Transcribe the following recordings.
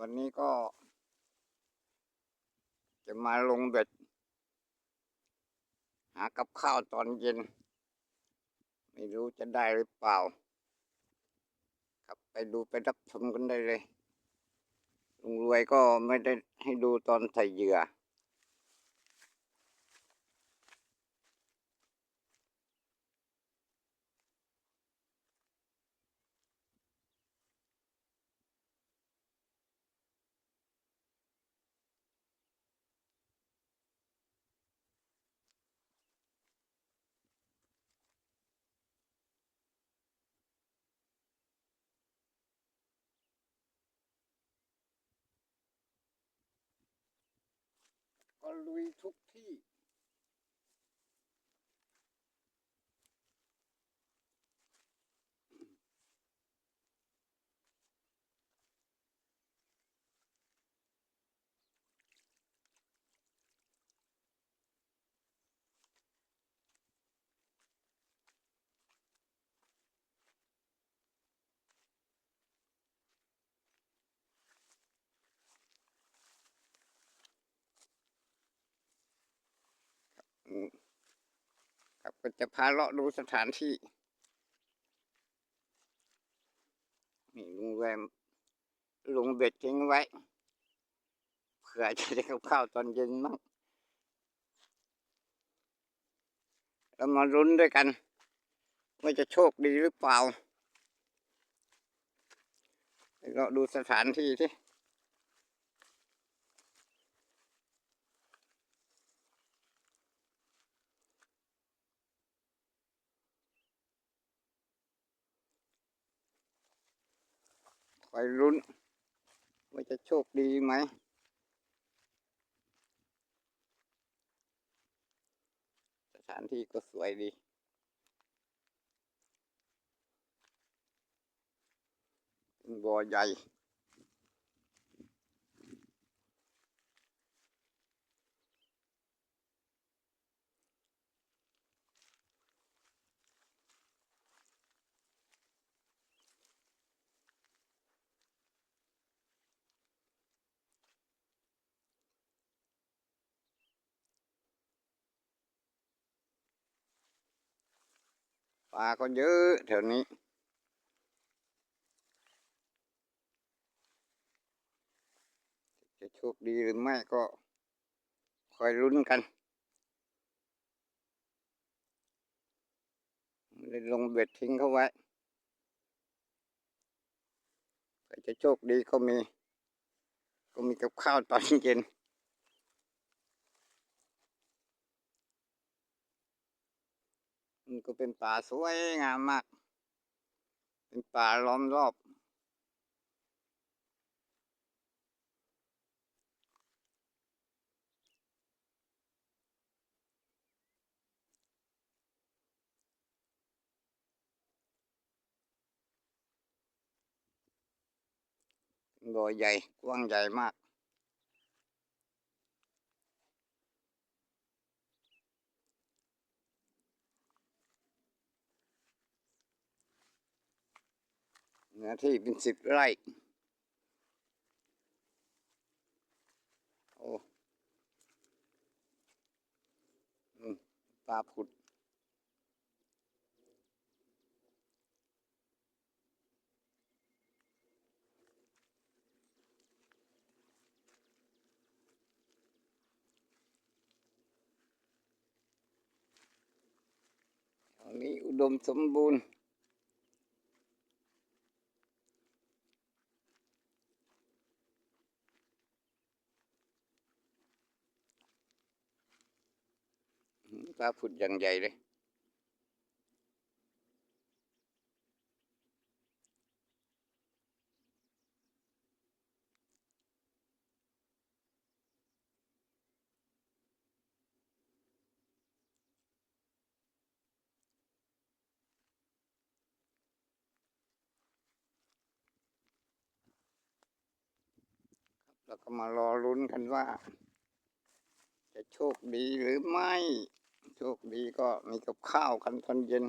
วันนี้ก็ จะมาลงเบ็ด หากับข้าวตอนเย็น ไม่รู้จะได้หรือเปล่า ครับไปดูไปรับชมกันได้เลยลุงรวยก็ไม่ได้ให้ดูตอนใส่เหยื่อ ก็ลุยทุกที่ อืม ครับก็จะพาเลาะดูสถานที่ นี่ลุงแรมลุงเบ็ดทิ้งไว้ เผื่อจะได้กับข้าวตอนเย็นมั้งแล้วมารุ้นด้วยกัน ว่าจะโชคดีหรือเปล่าเลาะดูสถานที่ที่ ไปรุ้น ว่าจะโชคดีไหมสถานที่ก็สวยดีเป็นบ่อใหญ่ ปลาก็เยอะแถวนี้ จะโชคดีหรือไม่ก็คอยลุ้นกันเลยลงเบ็ดทิ้งเขาไว้ใครจะโชคดีก็มี ก็มีกับข้าวตอนเย็น มันก็เป็นป่าสวยงามมาก เป็นป่าล้อมรอบ บ่อใหญ่กว้างใหญ่มาก เนื้อที่เป็นสิบไร่โอ้ปลาผุดนี้อุดมสมบูรณ์ อืมปลาผุดอย่างใหญ่เลย แล้วก็มารอลุ้นกันว่า จะโชคดีหรือไม่ โชคดีก็มีกับข้าวกันตอนเย็น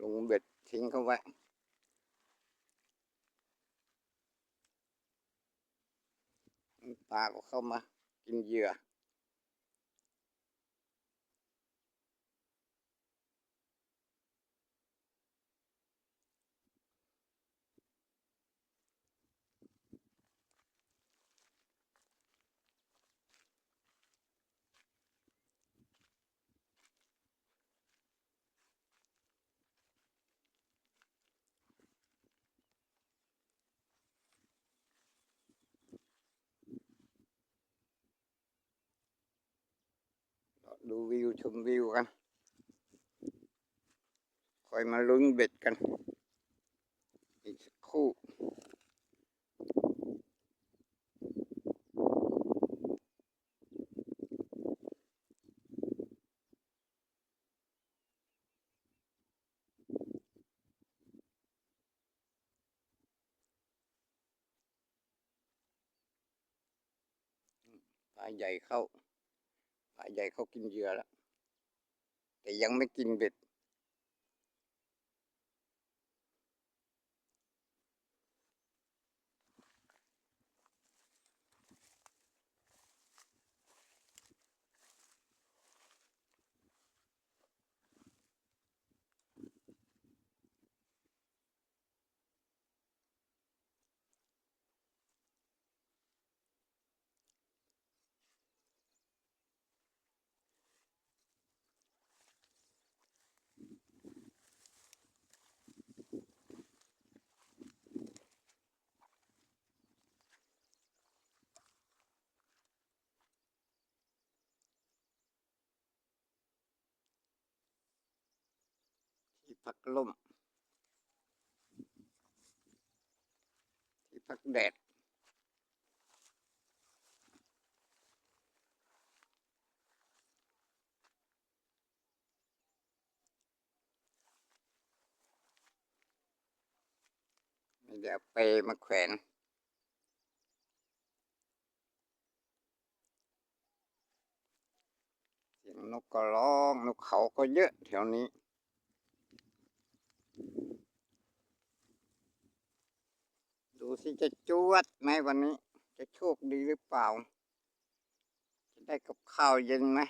ลงเบ็ดทิ้งเขาไว้ปลาก็เข้ามากินเหยื่อ ดูวิวชมวิวกันคอยมาลุ้นเบ็ดกัน อีกสักคู่ปลาใหญ่เข้า ใหญ่เขากินเหยื่อแล้ว แต่ยังไม่กินเบ็ด พักลมที่พักแดดไม่ด้เอาเปมาแขวนเสียงนกก็ร้อง นกเขาก็เยอะแถวนี้ ดูสิจะจวดไหมวันนี้ จะโชคดีหรือเปล่า จะได้กับข้าวเย็นไหม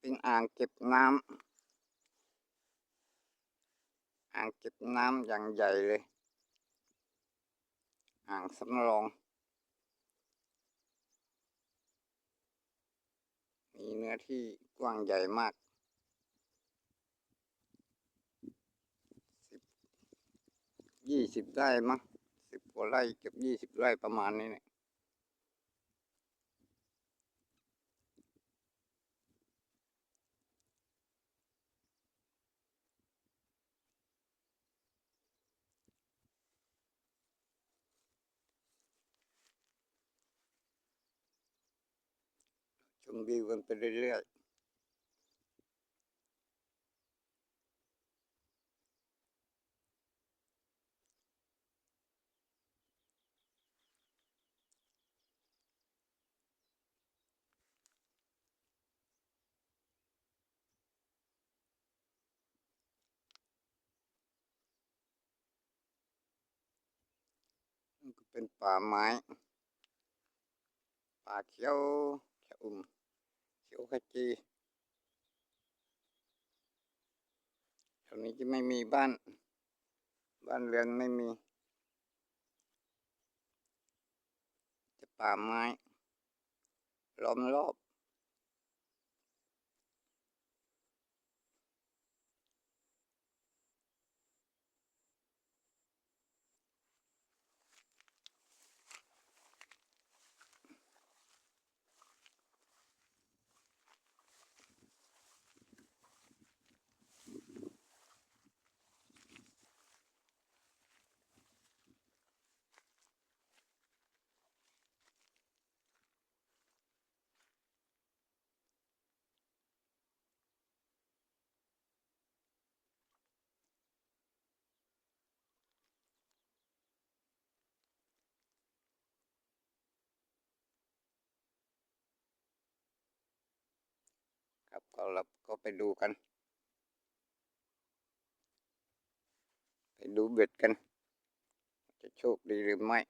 เป็นอ่างเก็บน้ำ อ่างเก็บน้ำอย่างใหญ่เลย อ่างสำรอง มีเนื้อที่กว้างใหญ่มากยี่สิบไร่มั้งสิบกว่าไร่เกือบยี่สิบไร่ประมาณนี้เนี่ย วิวกันไปเรื่อยๆ็เป็นป่าไม้ ป่าเขียวชะอุ่ม เขียวขจีแถวนี้จะไม่มีบ้าน บ้านเรือนไม่มี จะป่าไม้ล้อมรอบ เราก็ไปดูกัน ไปดูเบ็ดกัน จะโชคดีหรือไม่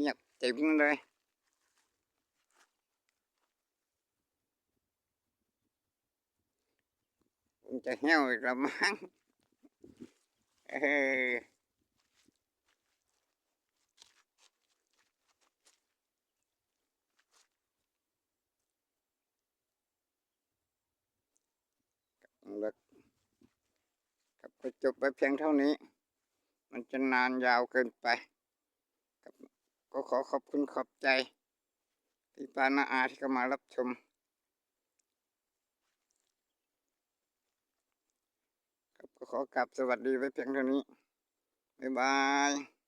เงียบเต็มเลยคงจะเหี่ยวอีกล้วมั้งเออแล้วครับก็จบไปเพียงเท่านี้ มันจะนานยาวเกินไป ก็ขอขอบคุณขอบใจที่ปานาอาที่เข้ามารับชม ครับก็ขอกลับสวัสดีไว้เพียงเท่านี้ บ๊ายบาย